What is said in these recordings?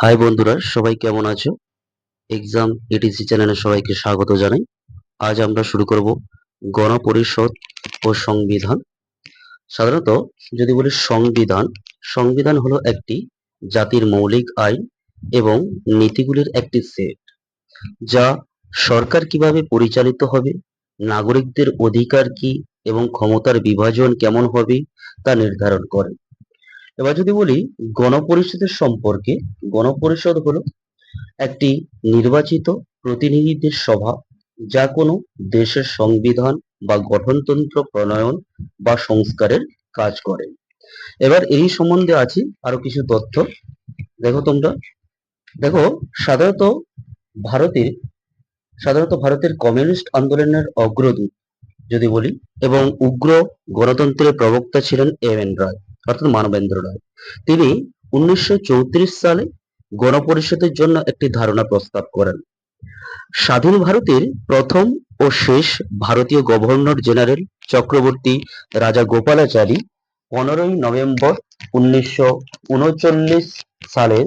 High বন্ধুরা, সবাই কেমন আছো? এক্সাম এটিসি চ্যানেলে সবাইকে স্বাগত জানাই। আজ আমরা শুরু করব গণপরিষদ ও সংবিধান। সাধারণত যদি বলি সংবিধান সংবিধান হলো একটি জাতির মৌলিক আইন এবং নীতিগুলির একটি সেট, যা সরকার কীভাবে পরিচালিত হবে, নাগরিকদের অধিকার কি এবং ক্ষমতার বিভাজন কেমন হবে তা নির্ধারণ করে। এবার যদি বলি গণপরিষদের সম্পর্কে, গণপরিষদ হলো একটি নির্বাচিত প্রতিনিধিদের সভা, যা কোনো দেশের সংবিধান বা গঠনতন্ত্র প্রণয়ন বা সংস্কারের কাজ করে। এবার এই সম্বন্ধে আছে, আরও কিছু তথ্য। দেখো তোমরা। দেখো, সাধারণত ভারতের সাধারণত ভারতের কমিউনিস্ট আন্দোলনের অগ্রদূত, যদি বলি, এবং উগ্র গণতন্ত্রের প্রবক্তা ছিলেন এম এন রায়। অর্থাৎ মানবেন্দ্র রায় তিনি উনিশশো চৌত্রিশ সালে গণপরিষদের জন্য একটি ধারণা প্রস্তাব করেন। স্বাধীন ভারতের প্রথম ও শেষ ভারতীয় গভর্নর জেনারেল চক্রবর্তী রাজা গোপালাচারী পনেরোই নভেম্বর উনিশশো উনচল্লিশ সালে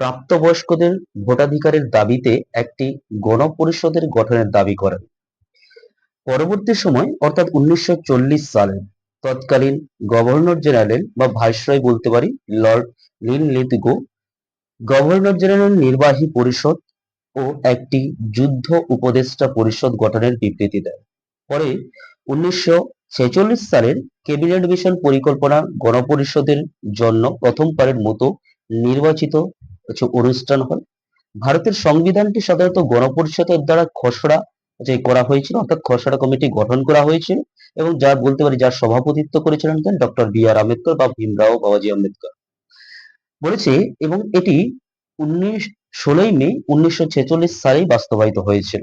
প্রাপ্তবয়স্কদের ভোটাধিকারের দাবিতে একটি গণপরিষদের গঠনের দাবি করেন। পরবর্তী সময়, অর্থাৎ উনিশশো চল্লিশ সালে তৎকালীন গভর্নর জেনারেল বা ভাইসরয় বলতে পারি, lord Linlithgow governor general নির্বাহী পরিষদ ও একটি যুদ্ধ উপদেষ্টা পরিষদ গঠনের বিবৃতি দেয়। পরে উনিশশো ছেচল্লিশ সালের ক্যাবিনেট মিশন পরিকল্পনা গণপরিষদের জন্য প্রথমবারের মতো নির্বাচিত অনুষ্ঠান হয়। ভারতের সংবিধানটি সাধারণত গণপরিষদের দ্বারা খসড়া যে করা হয়েছিল, অর্থাৎ খসড়া কমিটি গঠন করা হয়েছিল এবং যা বলতে পারি যার সভাপতিত্ব করেছিলেন কেন? ডক্টর বি আর আম্বেদকর বা ভীমরাও বাবাজি আম্বেদকর। বলেছে, এবং এটি উনিশ ষোলোই মে উনিশশো ছেচল্লিশ সালেই বাস্তবায়িত হয়েছিল।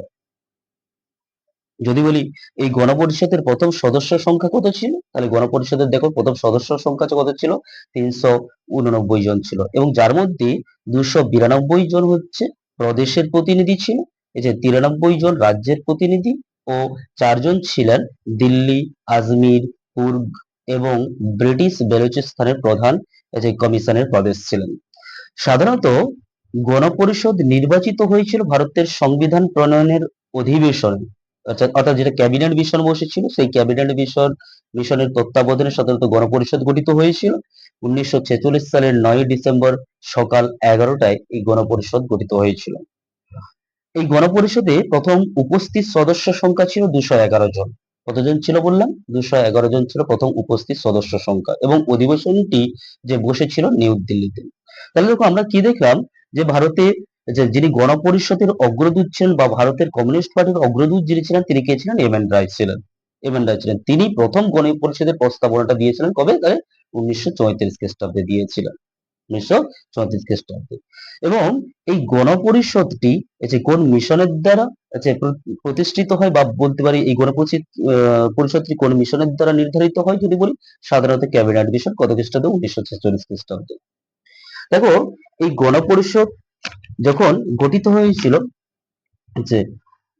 যদি বলি, এই গণপরিষদের প্রথম সদস্য সংখ্যা কত ছিল? তাহলে গণপরিষদের দেখো, প্রথম সদস্য সংখ্যা কত ছিল? তিনশো উননব্বই জন ছিল। এবং যার মধ্যে দুশো বিরানব্বই জন হচ্ছে প্রদেশের প্রতিনিধি ছিল, এই যে তিরানব্বই জন রাজ্যের প্রতিনিধি ও চারজন ছিলেন দিল্লি, আজমির, কুর্গ এবং ব্রিটিশ বেলুচিস্তানের প্রধান যে কমিশনের প্রদেশ ছিলেন। সাধারণত গণপরিষদ নির্বাচিত হয়েছিল ভারতের সংবিধান প্রণয়নের অধিবেশনে, অর্থাৎ যেটা ক্যাবিনেট মিশন বসেছিল, সেই ক্যাবিনেট মিশন, মিশনের তত্ত্বাবধানে সাধারণত গণপরিষদ গঠিত হয়েছিল। উনিশশো ছেচল্লিশ সালের নয় ডিসেম্বর সকাল এগারোটায় এই গণপরিষদ গঠিত হয়েছিল। এই গণপরিষদে প্রথম উপস্থিত সদস্য সংখ্যা ছিল দুশো এগারো জন। কতজন ছিল বললাম? দুশো এগারো জন ছিল প্রথম উপস্থিত সদস্য সংখ্যা এবং অধিবেশনটি যে বসেছিল নিউ দিল্লিতে। তাহলে দেখো আমরা কি দেখলাম? যে ভারতে যে যিনি গণপরিষদের অগ্রদূত ছিলেন বা ভারতের কমিউনিস্ট পার্টির অগ্রদূত যিনি ছিলেন, তিনি কে ছিলেন? এম এন রায় ছিলেন। এম এন রায় ছিলেন। তিনি প্রথম গণপরিষদের প্রস্তাবনাটা দিয়েছিলেন কবে? তাহলে উনিশশো চৌত্রিশ খ্রিস্টাব্দে দিয়েছিলেন। উনিশশো চৌত্রিশ খ্রিস্টাব্দে এবং এই গণপরিষদটি যে কোন মিশনের দ্বারা প্রতিষ্ঠিত হয় বা বলতে পারি এই গণপরিষদ পরিষদটি কোন মিশনের দ্বারা নির্ধারিত হয় যদি বলি, সাধারণত ক্যাবিনেট মিশন কত খ্রিস্টাব্দে উনিশশো ছেচল্লিশ খ্রিস্টাব্দে দেখো, এই গণপরিষদ যখন গঠিত হয়েছিল, যে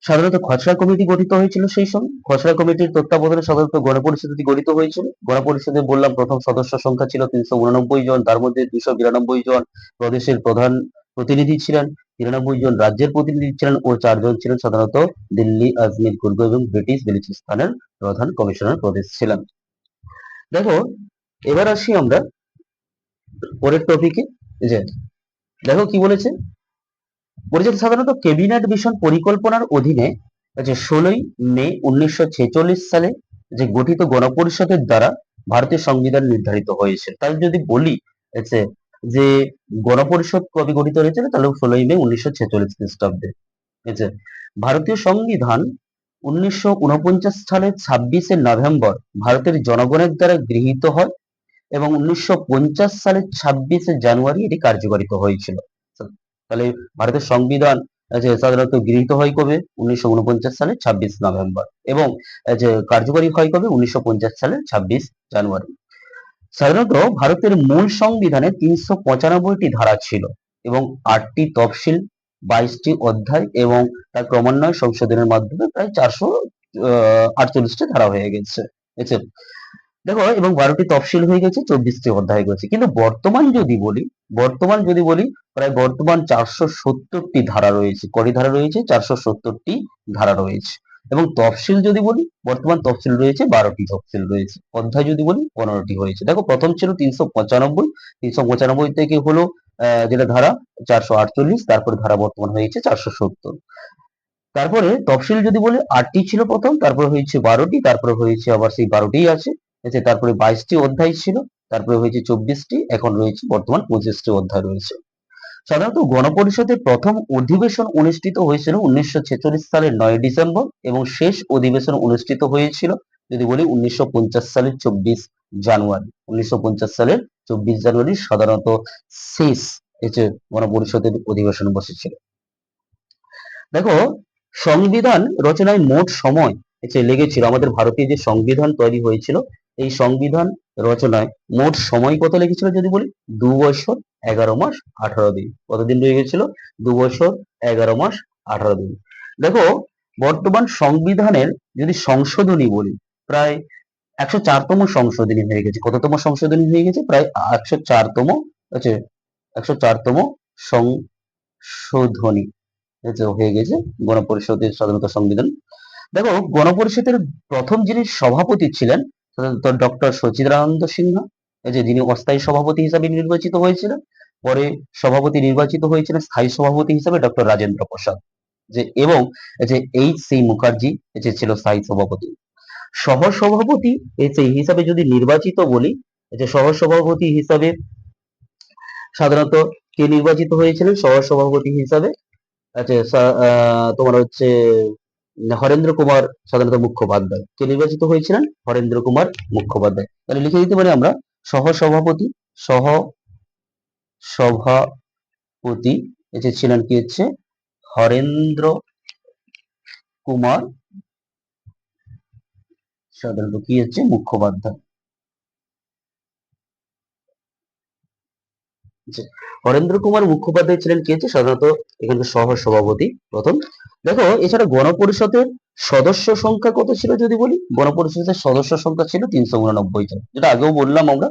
সাধারণত খসড়া কমিটি গঠিত হয়েছিল সেই সময়। খসড়া কমিটির তত্ত্বাবধানে সাধারণত গণপরিষদটি গঠিত হয়েছিল। গণপরিষদে বললাম প্রথম সদস্য সংখ্যা ছিল তিনশো উননব্বই জন, তার মধ্যে দুশো বিরানব্বই জন প্রদেশের প্রধান প্রতিনিধি ছিলেন, তিরানব্বই জন রাজ্যের প্রতিনিধি ছিলেন ও চারজন ছিলেন সাধারণত দিল্লি, আজমির কুর্গ এবং ব্রিটিশ বেলুচিস্তানের প্রধান কমিশনার প্রদেশ ছিলেন। দেখো, এবার আসি আমরা পরের টপিকে যে, দেখো কি বলেছে? বলেছে সাধারণত ক্যাবিনেট মিশন পরিকল্পনার অধীনে যে ষোলোই মে উনিশশো ছেচল্লিশ সালে যে গঠিত গণপরিষদের দ্বারা ভারতীয় সংবিধান নির্ধারিত হয়েছে তাই যদি বলি যে গণপরিষদ কবে গঠিত হয়েছিল, তাহলে ষোলোই মে উনিশশো ছেচল্লিশ খ্রিস্টাব্দে। ভারতীয় সংবিধান উনিশশো সালের ছাব্বিশে নভেম্বর ভারতের জনগণের দ্বারা গৃহীত হয় এবং উনিশশো সালের ছাব্বিশে জানুয়ারি এটি কার্যকারিত হয়েছিল। তাহলে ভারতের সংবিধান যে সাধারণত গৃহীত হয় কবে? উনিশশো উনপঞ্চাশ সালে ছাব্বিশ নভেম্বর এবং যে কার্যকরী হয় কবে? উনিশশো সালের ছাব্বিশ জানুয়ারি। সাধারণত ভারতের মূল সংবিধানে তিনশো পঁচানব্বইটি ধারা ছিল এবং আটটি তফসিল, বাইশটি অধ্যায় এবং তার ক্রমান্বয়ে সংশোধনের মাধ্যমে প্রায় চারশো আটচল্লিশটি ধারা হয়ে গেছে। দেখো, এবং বারোটি তফসিল হয়ে গেছে, চব্বিশটি অধ্যায় হয়ে গেছে। কিন্তু বর্তমান যদি বলি, বর্তমান যদি বলি, প্রায় বর্তমান চারশো সত্তরটি ধারা রয়েছে। কটি ধারা রয়েছে? চারশো সত্তরটি ধারা রয়েছে। এবং তফসিল যদি বলি, বর্তমান তফসিল রয়েছে, বারোটি তফসিল রয়েছে। অধ্যায় যদি বলি, পনেরোটি হয়েছে। দেখো, প্রথম ছিল তিনশো পঁচানব্বই। তিনশো পঁচানব্বই থেকে হলো যেটা ধারা, চারশো আটচল্লিশ। তারপরে ধারা বর্তমান হয়েছে চারশো সত্তর। তারপরে তফসিল যদি বলি, আটটি ছিল প্রথম, তারপরে হয়েছে বারোটি, তারপরে হয়েছে আবার সেই বারোটি আছে। আছে তারপরে বাইশটি অধ্যায় ছিল, তারপরে হয়েছে চব্বিশটি, এখন রয়েছে বর্তমান পঁচিশটি অধ্যায় রয়েছে। সাধারণত গণপরিষদের প্রথম অধিবেশন অনুষ্ঠিত হয়েছিল উনিশশো ছেচল্লিশ সালের নয় ডিসেম্বর এবং শেষ অধিবেশন অনুষ্ঠিত হয়েছিল, যদি বলি, উনিশশো পঞ্চাশ সালের চব্বিশ জানুয়ারি। উনিশশো পঞ্চাশ সালের চব্বিশ জানুয়ারি সাধারণত শেষ হচ্ছে গণপরিষদের অধিবেশন বসেছিল। দেখো, সংবিধান রচনায় মোট সময় লেগেছিল, আমাদের ভারতীয় যে সংবিধান তৈরি হয়েছিল এই সংবিধান রচনায় মোট সময় কত লেগেছিল যদি বলি? দু বছর এগারো মাস আঠারো দিন। কতদিন রয়ে গেছিল? দু বছর এগারো মাস আঠারো দিন। দেখো, বর্তমান সংবিধানের যদি সংশোধনী বলি, প্রায় একশো চারতম সংশোধনী হয়ে গেছে। কততম সংশোধনী হয়ে গেছে? প্রায় একশো চারতম, হচ্ছে একশো চারতম সংশোধনী হয়ে গেছে গণপরিষদের সাধারণত সংবিধান। দেখো, গণপরিষদের প্রথম যিনি সভাপতি ছিলেন ডক্টর সচিদানন্দ সিনহা যে যিনি অস্থায়ী সভাপতি হিসাবে নির্বাচিত হয়েছিলেন, পরে সভাপতি নির্বাচিত হয়েছিলেন স্থায়ী সভাপতি হিসাবে ডক্টর রাজেন্দ্র প্রসাদ। যে এবং যে এইচ সি মুখার্জি যে ছিল স্থায়ী সভাপতি। সহ সভাপতি যে হিসাবে যদি নির্বাচিত বলি যে সহ সভাপতি হিসাবে সাধারণত কে নির্বাচিত হয়েছিলেন? সহ সভাপতি হিসাবে আচ্ছা তোমার হচ্ছে হরেন্দ্র কুমার সাধারণত মুখোপাধ্যায় কে নির্বাচিত হয়েছিলেন? হরেন্দ্র কুমার মুখোপাধ্যায় তাহলে লিখে দিতে পারি আমরা সহ সভাপতি সহ সভাপতি এসে ছিলেন কি হচ্ছে? হরেন্দ্র কুমার সাধারণত কি হচ্ছে? মুখোপাধ্যায় হরেন্দ্র কুমার মুখোপাধ্যায় ছিলেন কি হচ্ছে সাধারণত এখানকার সহ সভাপতি প্রথম। দেখো, এছাড়া গণপরিষদের সদস্য সংখ্যা কত ছিল যদি বলি? গণপরিষদের সদস্য সংখ্যা ছিল তিনশো উননব্বই জন। যেটা আগেও বললাম আমরা।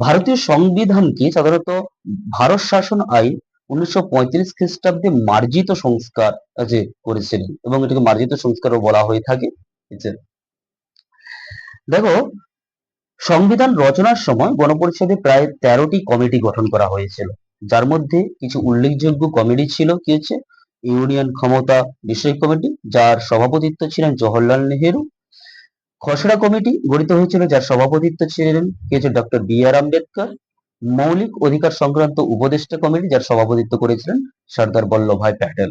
ভারতীয় সংবিধানকে সাধারণত ভারত শাসন আইন উনিশশো পঁয়ত্রিশ খ্রিস্টাব্দে মার্জিত সংস্কার যে করেছিলেন এবং এটাকে মার্জিত সংস্কারও বলা হয়ে থাকে। দেখো সংবিধান রচনার সময় গণপরিষদে প্রায় তেরোটি কমিটি গঠন করা হয়েছিল। যার মধ্যে কিছু উল্লেখযোগ্য কমিটি ছিল কি হচ্ছে? ইউনিয়ন ক্ষমতা বিষয়ক কমিটি, যার সভাপতিত্ব ছিলেন জওহরলাল নেহেরু। খসড়া কমিটি গঠিত হয়েছিল, যার সভাপতিত্ব ছিলেন কি হচ্ছে? Doctor B R Ambedkar. মৌলিক অধিকার সংক্রান্ত উপদেষ্টা কমিটি, যার সভাপতিত্ব করেছিলেন সর্দার বল্লভভাই প্যাটেল।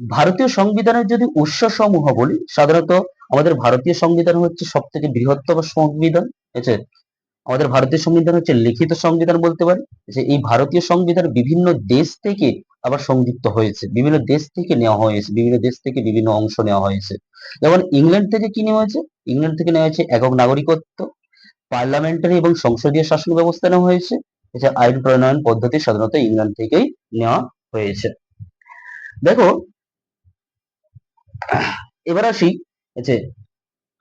ভারতীয় সংবিধানের যদি উৎস সমূহ বলি, সাধারণত আমাদের ভারতীয় সংবিধান হচ্ছে সব থেকে বৃহত্তম সংবিধান আছে? আমাদের ভারতীয় সংবিধান হচ্ছে লিখিত সংবিধান বলতে পারি যে এই ভারতীয় সংবিধান বিভিন্ন দেশ থেকে আবার সংযুক্ত হয়েছে, বিভিন্ন দেশ থেকে নেওয়া হয়েছে, বিভিন্ন দেশ থেকে বিভিন্ন অংশ নেওয়া হয়েছে। যেমন ইংল্যান্ড থেকে কি নেওয়া হয়েছে? ইংল্যান্ড থেকে নেওয়া হয়েছে একক নাগরিকত্ব, পার্লামেন্টারি এবং সংসদীয় শাসন ব্যবস্থা নেওয়া হয়েছে আইন প্রণয়ন পদ্ধতি সাধারণত ইংল্যান্ড থেকেই নেওয়া হয়েছে। দেখো এবার আসি যে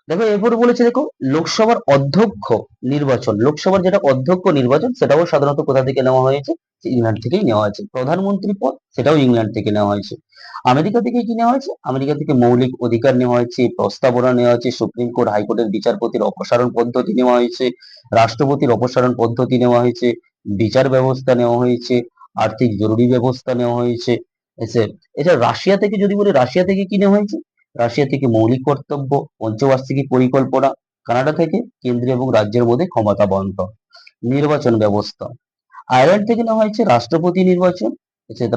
দেখো এরপরে বলেছে দেখো, লোকসভার অধ্যক্ষ নির্বাচন, লোকসভার যেটা অধ্যক্ষ নির্বাচন, সেটাও সাধারণত কোথা থেকে নেওয়া হয়েছে? ইংল্যান্ড থেকেই নেওয়া হয়েছে। প্রধানমন্ত্রী পদ, সেটাও ইংল্যান্ড থেকে নেওয়া হয়েছে। আমেরিকা থেকে কি নেওয়া হয়েছে? আমেরিকা থেকে মৌলিক অধিকার নেওয়া হয়েছে, প্রস্তাবনা নেওয়া হয়েছে, সুপ্রিম কোর্ট, হাইকোর্টের বিচারপতির অপসারণ পদ্ধতি নেওয়া হয়েছে, রাষ্ট্রপতির অপসারণ পদ্ধতি নেওয়া হয়েছে, বিচার ব্যবস্থা নেওয়া হয়েছে, আর্থিক জরুরি ব্যবস্থা নেওয়া হয়েছে এছাড়া রাশিয়া থেকে যদি বলি রাশিয়া থেকে কিনে হয়েছে। রাশিয়া থেকে মৌলিক কর্তব্য, পঞ্চবার্ষিকী পরিকল্পনা, কানাডা থেকে কেন্দ্রীয় এবং রাজ্যের মধ্যে ক্ষমতা বন্টন, নির্বাচন ব্যবস্থা। আয়ারল্যান্ড থেকে নেওয়া হয়েছে রাষ্ট্রপতি নির্বাচন।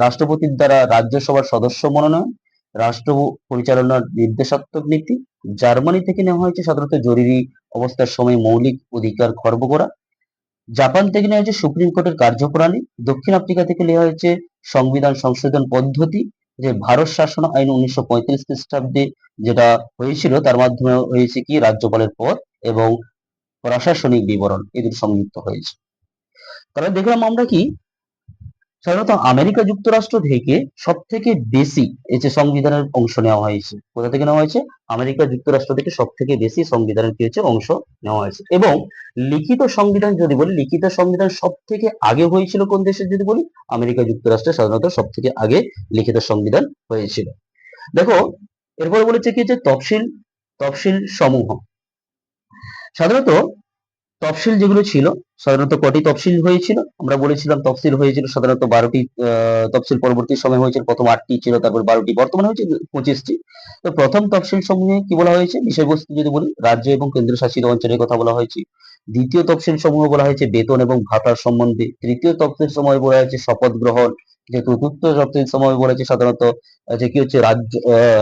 রাষ্ট্রপতির দ্বারা রাজ্যসভার সদস্য মনোনয়ন, রাষ্ট্র পরিচালনার নির্দেশাত্মক নীতি। জার্মানি থেকে নেওয়া হয়েছে সাধারণত জরুরি অবস্থার সময় মৌলিক অধিকার খর্ব করা। জাপান থেকে নেওয়া হয়েছে সুপ্রিম কোর্টের কার্যপ্রণালী। দক্ষিণ আফ্রিকা থেকে নেওয়া হয়েছে সংবিধান সংশোধন পদ্ধতি, যে ভারত শাসন আইন উনিশশো পঁয়ত্রিশ খ্রিস্টাব্দে যেটা হয়েছিল, তার মাধ্যমে হয়েছে কি? রাজ্যপালের পদ এবং প্রশাসনিক বিবরণ এদের সংযুক্ত হয়েছে। তাহলে দেখলাম আমরা কি সাধারণত আমেরিকা যুক্তরাষ্ট্র থেকে সব থেকে বেশি এই যে সংবিধানের অংশ নেওয়া হয়েছে, কোথা থেকে নেওয়া হয়েছে? আমেরিকা যুক্তরাষ্ট্র থেকে সব থেকে বেশি সংবিধানের কি হয়েছে? অংশ নেওয়া হয়েছে। এবং লিখিত সংবিধান যদি বলি, লিখিত সংবিধান সব থেকে আগে হয়েছিল কোন দেশের যদি বলি? আমেরিকা যুক্তরাষ্ট্রে সাধারণত সব থেকে আগে লিখিত সংবিধান হয়েছিল। দেখো, এরপরে বলেছে কি যে তফসিল তফসিল সমূহ। সাধারণত তফসিল যেগুলো ছিল, সাধারণত কটি তফসিল হয়েছিল? আমরা বলেছিলাম তফসিল হয়েছিল সাধারণত বারোটি তফসিল পরবর্তী সময় হয়েছিল, প্রথম আটটি ছিল, তারপর বারোটি, বর্তমানে হয়েছে পঁচিশটি। তো প্রথম তফসিল সমূহে কি বলা হয়েছে? বিষয়বস্তু যদি বলি, রাজ্য এবং কেন্দ্রশাসিত অঞ্চলের কথা বলা হয়েছে। দ্বিতীয় তফসিল সমূহ বলা হয়েছে বেতন এবং ভাতার সম্বন্ধে। তৃতীয় তফসিল সময় বলা হয়েছে শপথ গ্রহণ। যে চতুর্থ তফসিল সময় বলেছে সাধারণত যে কি হচ্ছে, রাজ্য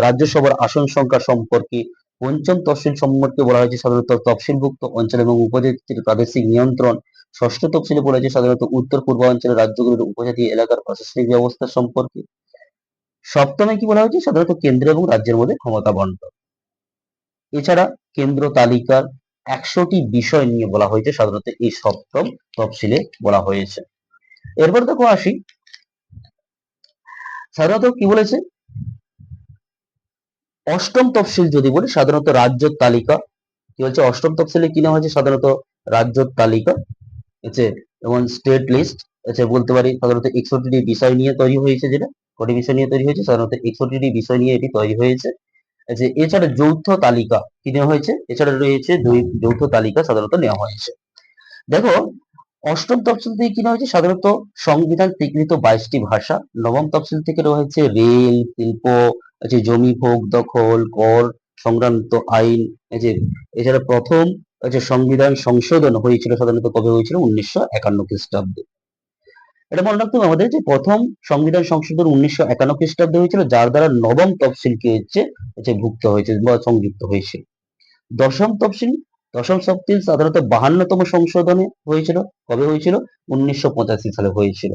রাজ্যসভার আসন সংখ্যা সম্পর্কে পঞ্চম তফসিল সম্পর্কে বলা হয়েছে, সাধারণত তফসিলভুক্ত অঞ্চল এবং উপজাতির প্রাদেশিক নিয়ন্ত্রণ। ষষ্ঠ তফসিলে বলা হয়েছে, সাধারণত উত্তর পূর্বাঞ্চলের রাজ্যগুলির উপজাতি এলাকার প্রশাসনিক ব্যবস্থা সম্পর্কে। সপ্তমে কি বলা হয়েছে, সাধারণত কেন্দ্র এবং রাজ্যের মধ্যে ক্ষমতা বন্টন। এছাড়া কেন্দ্র তালিকার একশোটি বিষয় নিয়ে বলা হয়েছে, সাধারণত এই সপ্তম তফসিলে বলা হয়েছে। এরপর দেখো আসি। সাধারণত কি বলেছে? অষ্টম তফসিল যদি বলি, সাধারণত রাজ্য তালিকা। কি বলছে? অষ্টম তফসিলে কি নেওয়া হয়েছে? সাধারণত রাজ্য তালিকা। আছে এবং স্টেট লিস্ট আচ্ছা বলতে পারি, সাধারণত একষট্টিটি বিষয় নিয়ে তৈরি হয়েছে যেটা, কটি বিষয় নিয়ে তৈরি হয়েছে? সাধারণত একষট্টিটি বিষয় নিয়ে এটি তৈরি হয়েছে। আচ্ছা এছাড়া যৌথ তালিকা কি নেওয়া হয়েছে? এছাড়া রয়েছে দুই যৌথ তালিকা সাধারণত নেওয়া হয়েছে। দেখো, অষ্টম তফসিল থেকে কি নেওয়া হয়েছে? সাধারণত সংবিধান স্বীকৃত বাইশটি ভাষা। নবম তফসিল থেকে রয়েছে রেল, শিল্প আছে, জমি ভোগ দখল, কর, সংক্রান্ত আইন যে এছাড়া প্রথম যে সংবিধান সংশোধন হয়েছিল সাধারণত কবে হয়েছিল? উনিশশো একান্ন খ্রিস্টাব্দে। এটা মনে রাখতে হবে আমাদের যে প্রথম সংবিধান সংশোধন উনিশশো একান্ন খ্রিস্টাব্দে হয়েছিল, যার দ্বারা নবম তফসিলকে হচ্ছে হচ্ছে ভুক্ত হয়েছে বা সংযুক্ত হয়েছিল। দশম তফসিল দশম তফসিল সাধারণত বাহান্নতম সংশোধনে হয়েছিল। কবে হয়েছিল? উনিশশো পঁচাশি সালে হয়েছিল।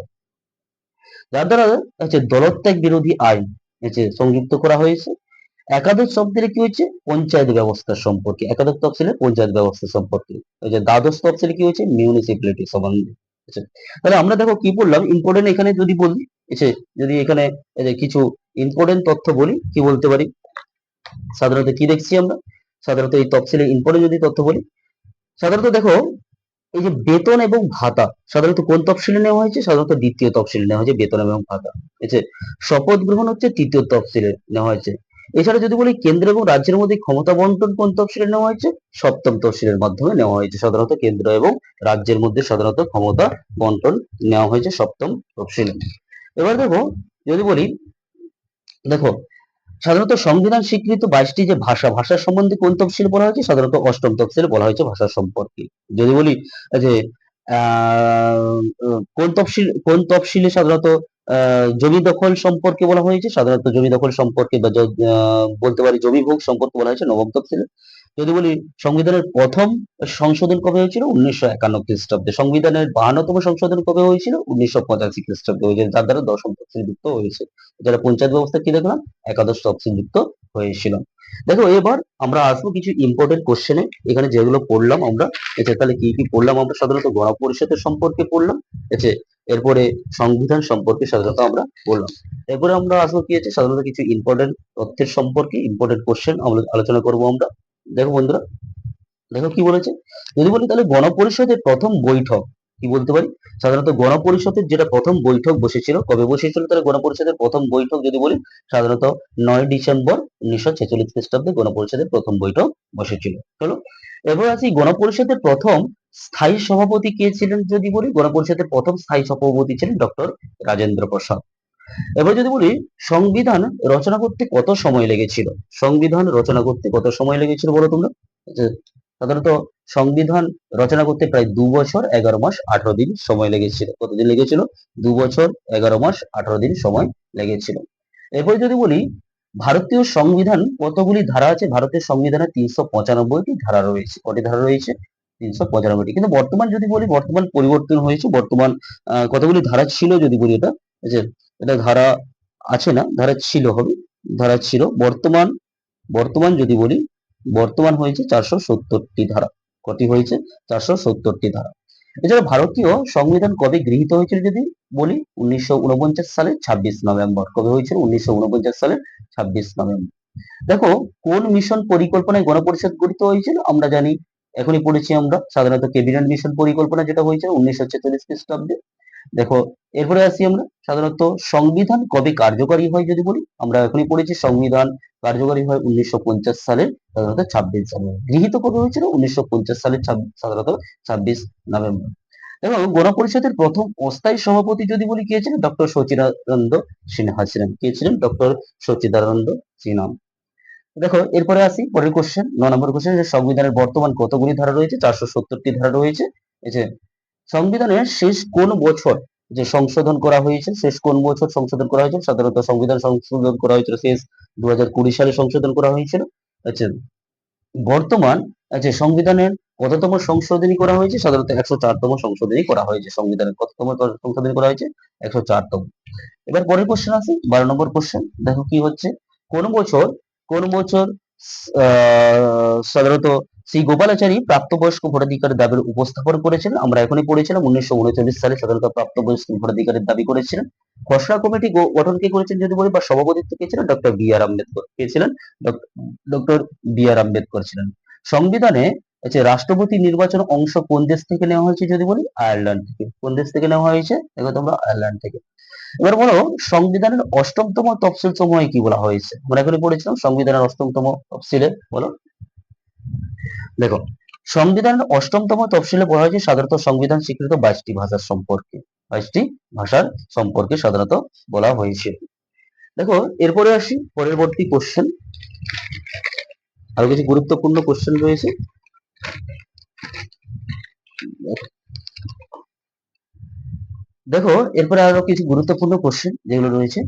যার দ্বারা, হচ্ছে দলত্যাগ বিরোধী আইন হচ্ছে সংযুক্ত করা হয়েছে। একাদশ তফসিলে কি হচ্ছে পঞ্চায়েত ব্যবস্থা সম্পর্কে। একাদশ তফসিলে পঞ্চায়েত ব্যবস্থা সম্পর্কে। ওই যে দ্বাদশ তফসিলে কি হয়েছে? মিউনিসিপ্যালিটি সম্বন্ধে আচ্ছা, তাহলে আমরা দেখো কি বললাম? ইম্পর্টেন্ট এখানে যদি বলি এসে যদি এখানে যে কিছু ইম্পর্টেন্ট তথ্য বলি কি বলতে পারি? সাধারণত কি দেখছি আমরা? সাধারণত এই তফসিলে ইম্পর্টেন্ট যদি তথ্য বলি সাধারণত দেখো এই যে বেতন এবং ভাতা, সাধারণত কোন তফসিলে নেওয়া হয়েছে? সাধারণত দ্বিতীয় তফসিলে নেওয়া হয়েছে বেতন এবং ভাতা। ঠিক আছে শপথ গ্রহণ হচ্ছে তৃতীয় তফসিলে নেওয়া হয়েছে। এছাড়া যদি বলি কেন্দ্র এবং রাজ্যের মধ্যে ক্ষমতা বন্টন কোন তফসিলে নেওয়া হয়েছে? সপ্তম তফসিলের মাধ্যমে নেওয়া হয়েছে। সাধারণত কেন্দ্র এবং রাজ্যের মধ্যে সাধারণত ক্ষমতা বন্টন নেওয়া হয়েছে সপ্তম তফসিলে। এবার দেখো, যদি বলি, দেখো সাধারণত সংবিধান স্বীকৃত বাইশটি যে ভাষা ভাষা সম্বন্ধে কোন তফসিল বলা হয়েছে, সাধারণত অষ্টম তফসিল বলা হয়েছে ভাষা সম্পর্কে। যদি বলি, যে কোন তফসিল, কোন তফসিলে সাধারণত জমি দখল সম্পর্কে বলা হয়েছে? সাধারণত জমি দখল সম্পর্কে বা বলতে পারি জমি ভোগ সম্পর্কে বলা হয়েছে নবম তফসিলে। যদি বলি সংবিধানের প্রথম সংশোধন কবে হয়েছিল? উনিশশো একান্ন খ্রিস্টাব্দে। সংবিধানের বাহান্নতম সংশোধন কবে হয়েছিল? উনিশশো পঁচাশি খ্রিস্টাব্দে হয়েছে। যার দ্বারা দশম তফসিল যুক্ত হয়েছে। যারা পঞ্চায়েত ব্যবস্থা কি দেখলাম? একাদশ তফসিল যুক্ত হয়েছিল। দেখো, এবার আমরা আসব কিছু ইম্পর্টেন্ট কোশ্চেনে এখানে যেগুলো পড়লাম আমরা, এতে তাহলে কি কি পড়লাম আমরা? সাধারণত গণপরিষদের সম্পর্কে পড়লাম, এতে এরপরে সংবিধান সম্পর্কে সাধারণত আমরা বললাম। এরপরে আমরা আসব কি আছে সাধারণত কিছু ইম্পর্টেন্ট তথ্যের সম্পর্কে ইম্পর্টেন্ট কোশ্চেন আমরা আলোচনা করব আমরা। দেখো বন্ধুরা, দেখো কি বলেছে? যদি বলি তাহলে গণপরিষদের প্রথম বৈঠক কি বলতে পারি? সাধারণত গণপরিষদের যেটা প্রথম বৈঠক বসেছিল, কবে বসেছিল তাহলে গণপরিষদের প্রথম বৈঠক যদি বলি, সাধারণত নয় ডিসেম্বর উনিশশো ছেচল্লিশ খ্রিস্টাব্দে গণপরিষদের প্রথম বৈঠক বসেছিল। চলো, এবার আছি গণপরিষদের প্রথম স্থায়ী সভাপতি কে ছিলেন যদি বলি? গণপরিষদের প্রথম স্থায়ী সভাপতি ছিলেন ডক্টর রাজেন্দ্র প্রসাদ। এবার যদি বলি, সংবিধান রচনা করতে কত সময় লেগেছিল? সংবিধান রচনা করতে কত সময় লেগেছিল বলো তোমরা? সাধারণত সংবিধান রচনা করতে প্রায় দু বছর এগারো মাস আঠারো দিন সময় লেগেছিল। কতদিন লেগেছিল? দু বছর এগারো মাস আঠারো দিন সময় লেগেছিল। এরপর যদি বলি, ভারতীয় সংবিধান কতগুলি ধারা আছে? ভারতের সংবিধানে তিনশো পঁচানব্বইটি ধারা রয়েছে। কটি ধারা রয়েছে? তিনশো পঁচানব্বইটি। কিন্তু বর্তমান যদি বলি, বর্তমান পরিবর্তন হয়েছে। বর্তমান কতগুলি ধারা ছিল যদি বলি এটা? যে এটা ধারা আছে না? ধারা ছিল হবে। ধারা ছিল বর্তমান বর্তমান যদি বলি, বর্তমান হয়েছে চারশো সত্তরটি ধারা। কটি হয়েছে? চারশো সত্তরটি ধারা। এছাড়া ভারতীয় সংবিধান কবে গৃহীত হয়েছিল যদি বলি? উনিশশো সালের ছাব্বিশ নভেম্বর। কবে হয়েছিল? উনিশশো সালের ছাব্বিশ নভেম্বর। দেখো, কোন মিশন পরিকল্পনায় গণপরিষদ গঠিত হয়েছিল? আমরা জানি, এখনই পড়েছি আমরা সাধারণত ক্যাবিনেট মিশন পরিকল্পনা যেটা হয়েছে উনিশশো ছেচল্লিশ খ্রিস্টাব্দে। দেখো, এরপরে আসি আমরা, সাধারণত সংবিধান কবে কার্যকরী হয় যদি বলি? আমরা এখনই পড়েছি, সংবিধান কার্যকরী হয় উনিশশো সালের সাধারণত ছাব্বিশ জানুয়ারি। গৃহীত কবে হয়েছিল? উনিশশো সালের সাধারণত ছাব্বিশ নভেম্বর। এবং গণপরিষদের প্রথম অস্থায়ী সভাপতি যদি বলি, কে ছিলেন? ডক্টর সচিদানন্দ সিনহা ছিলেন। কে ছিলেন? ডক্টর সচিদানন্দ সিনহা। দেখো, এরপরে আসি, পরের কোশ্চেন ন নম্বর কোশ্চেন সংবিধানের বর্তমান কতগুলি ধারা রয়েছে? চারশো সত্তরটি ধারা রয়েছে। এই যে সংবিধানের শেষ কোন বছর যে সংশোধন করা হয়েছে, শেষ কোন বছর সংশোধন করা হয়েছে? সাধারণত সংবিধান সংশোধন করা হয়েছিল শেষ দুহাজার কুড়ি সালে সংশোধন করা হয়েছিল। আচ্ছা বর্তমান আচ্ছা সংবিধানের কততম সংশোধনী করা হয়েছে? সাধারণত একশো চারতম সংশোধনী করা হয়েছে। সংবিধানের কততম সংশোধনী করা হয়েছে? একশো চারতম। এবার পরের কোশ্চেন আছে, বারো নম্বর কোশ্চেন দেখো কি হচ্ছে? কোন বছর কোন বছর সাধারণত শ্রী গোপালাচারী প্রাপ্তবয়স্ক ভোটাধিকারের দাবির উপস্থাপন করেছেন। আমরা এখনই পড়েছিলাম, উনিশশো উনচল্লিশ সালে সাধারণত প্রাপ্তবয়স্ক ভোটাধিকারের দাবি করেছিলেন। খসড়া কমিটি গঠন কে করেছেন যদি বলি, বা সভাপতিত্ব কে ছিলেন ডক্টর বি আর আম্বেদকর। কে ছিলেন ডক্টর বি আর আম্বেদকর ছিলেন। সংবিধানে রাষ্ট্রপতি নির্বাচন অংশ কোন দেশ থেকে নেওয়া হয়েছে যদি বলি, আয়ারল্যান্ড থেকে। কোন দেশ থেকে নেওয়া হয়েছে? দেখো তোমরা, আয়ারল্যান্ড থেকে। এবার বলো, সংবিধানের অষ্টমতম তফসিল সমূহে কি বলা হয়েছে? আমরা এখানে পড়েছিলাম, সংবিধানের অষ্টমতম তফসিলে বলো। দেখো, সংবিধানের অষ্টমতম তফসিলে বলা হয়েছে সাধারণত সংবিধান স্বীকৃত বাইশটি ভাষার সম্পর্কে, বাইশটি ভাষার সম্পর্কে সাধারণত বলা হয়েছে। দেখো, এরপরে আসি, পরবর্তী কোশ্চেন আরও কিছু গুরুত্বপূর্ণ কোশ্চেন রয়েছে। দেখো, এরপরে আরও কিছু গুরুত্বপূর্ণ কোশ্চেন যেগুলো রয়েছে।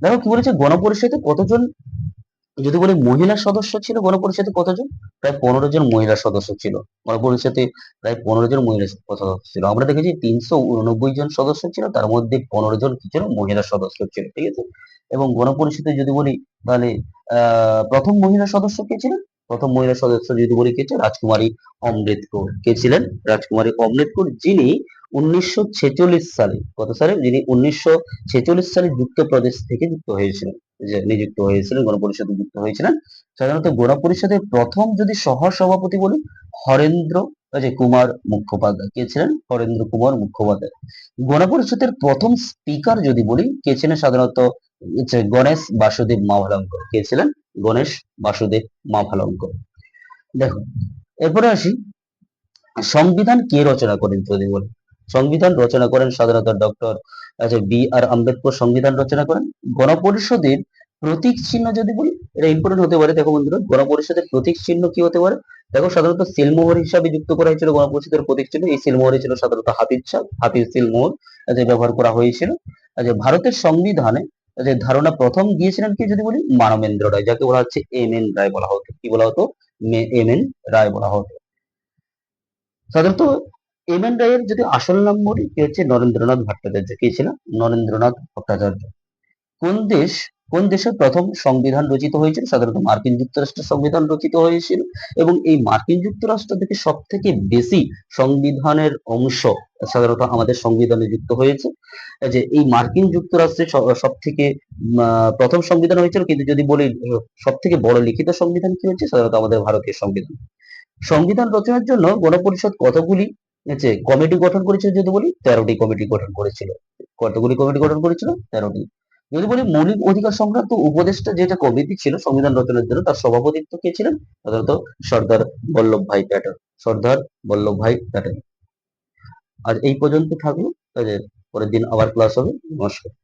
দেখো, কি বলেছে? গণপরিষদে কতজন যদি বলি মহিলা সদস্য ছিল গণপরিষদে কতজন? প্রায় পনেরো জন মহিলা সদস্য ছিল। গণপরিষদে প্রায় পনেরো জন মহিলা সদস্য ছিল। আমরা দেখেছি তিনশো উননব্বই জন সদস্য ছিল, তার মধ্যে পনেরো জন কি ছিল? মহিলা সদস্য ছিল, ঠিক আছে? এবং গণপরিষদে যদি বলি, তাহলে প্রথম মহিলা সদস্য কে ছিলেন প্রথম মহিলা সদস্য যদি বলি, কে রাজকুমারী অমৃতকর। কে ছিলেন? রাজকুমারী অমৃতকর, যিনি উনিশশো ছেচল্লিশ সালে, কত সালে? যিনি উনিশশো ছেচল্লিশ সালে যুক্তপ্রদেশ থেকে যুক্ত হয়েছিলেন। নিযুক্ত হয়েছিলেন গণপরিষদে যুক্ত হয়েছিলেন সাধারণত গণপরিষদের প্রথম যদি সহ সভাপতি বলি, হরেন্দ্র যে কুমার মুখোপাধ্যায়। কে ছিলেন? হরেন্দ্র কুমার মুখোপাধ্যায়। গণপরিষদের প্রথম স্পিকার যদি বলি, কে ছিলেন? সাধারণত গণেশ বাসুদেব মাভালঙ্কর। কে ছিলেন? গণেশ বাসুদেব মাভালঙ্কর। দেখো, এরপরে আসি। সংবিধান কে রচনা করেন যদি বলি? সংবিধান রচনা করেন সাধারণত ডক্টর আচ্ছা বি আর আম্বেদকর সংবিধান রচনা করেন। গণপরিষদের প্রতীক চিহ্ন যদি বলি, এটা ইম্পর্টেন্ট হতে পারে। দেখো বন্ধুরা, গণপরিষদের প্রতীক চিহ্ন কি হতে পারে? দেখো সাধারণত সিলমোহর হিসাবে যুক্ত করা হয়েছিল গণপরিষদের প্রতীক চিহ্ন। এই সিলমোহরে ছিল সাধারণত হাতির ছাপ, হাতির সিলমোহর যে ব্যবহার করা হয়েছিল। আচ্ছা ভারতের সংবিধানে যে ধারণা প্রথম দিয়েছিলেন কি যদি বলি? মানবেন্দ্র রায়, যাকে বলা হচ্ছে এম এন রায় বলা হতো। কি বলা হতো? এম এন রায় বলা হতো। সাধারণত এম এন রায়ের যদি আসল নাম বলি হচ্ছে নরেন্দ্রনাথ ভট্টাচার্য। কে ছিল নরেন্দ্রনাথ ভট্টাচার্য। কোন দেশ, কোন দেশের প্রথম সংবিধান রচিত হয়েছিল? সাধারণত মার্কিন যুক্তরাষ্ট্রের সংবিধান রচিত হয়েছিল। এবং এই মার্কিন যুক্তরাষ্ট্র থেকে সব থেকে বেশি সংবিধানের অংশ সাধারণত আমাদের সংবিধানে যুক্ত হয়েছে। যে এই মার্কিন যুক্তরাষ্ট্রে সব থেকে প্রথম সংবিধান হয়েছিল। কিন্তু যদি বলি সব থেকে বড় লিখিত সংবিধান কি হচ্ছে সাধারণত আমাদের ভারতীয় সংবিধান। সংবিধান রচনার জন্য গণপরিষদ কতগুলি কমিটি গঠন করেছিল যদি বলি, তেরোটি কমিটি গঠন করেছিল। কতগুলি কমিটি গঠন করেছিল? তেরোটি। যদি বলি মৌলিক অধিকার সংক্রান্ত উপদেষ্টা যেটা কমিটি ছিল, সংবিধান রচনার জন্য তার সভাপতিত্ব কে ছিলেন? সাধারণত সর্দার বল্লভ ভাই প্যাটেল। সর্দার বল্লভ ভাই প্যাটেল। আর এই পর্যন্ত থাকল। তাদের পরের দিন আবার ক্লাস হবে। নমস্কার।